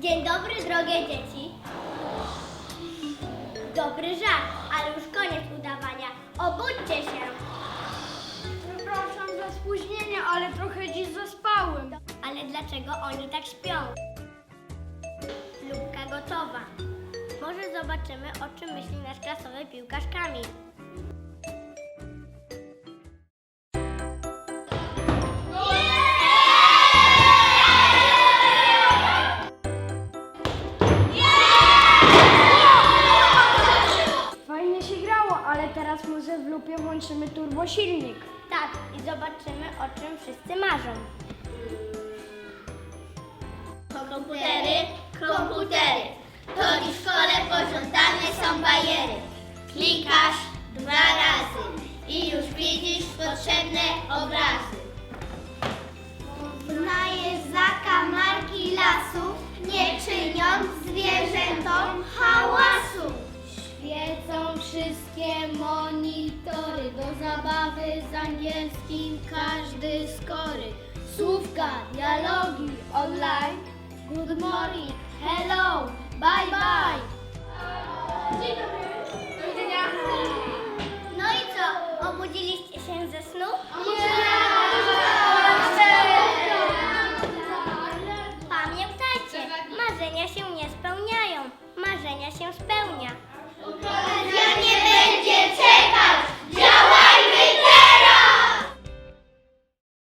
Dzień dobry, drogie dzieci. Dobry żart, ale już koniec udawania. Obudźcie się. Przepraszam za spóźnienie, ale trochę dziś zaspałem. Ale dlaczego oni tak śpią? Lubka gotowa. Może zobaczymy, o czym myśli nasz klasowy piłkarz Kamil. Teraz może w lupie włączymy turbosilnik. Tak, i zobaczymy, o czym wszyscy marzą. Komputery, komputery. To i w szkole pożądane są bajery. Klikasz z angielskim każdy skory. Słówka, dialogi online. Good morning, hello, bye bye. Dzień dobry. Do widzenia. No i co? Obudziliście się ze snu? Pamiętajcie, marzenia się nie spełniają, marzenia się spełnia.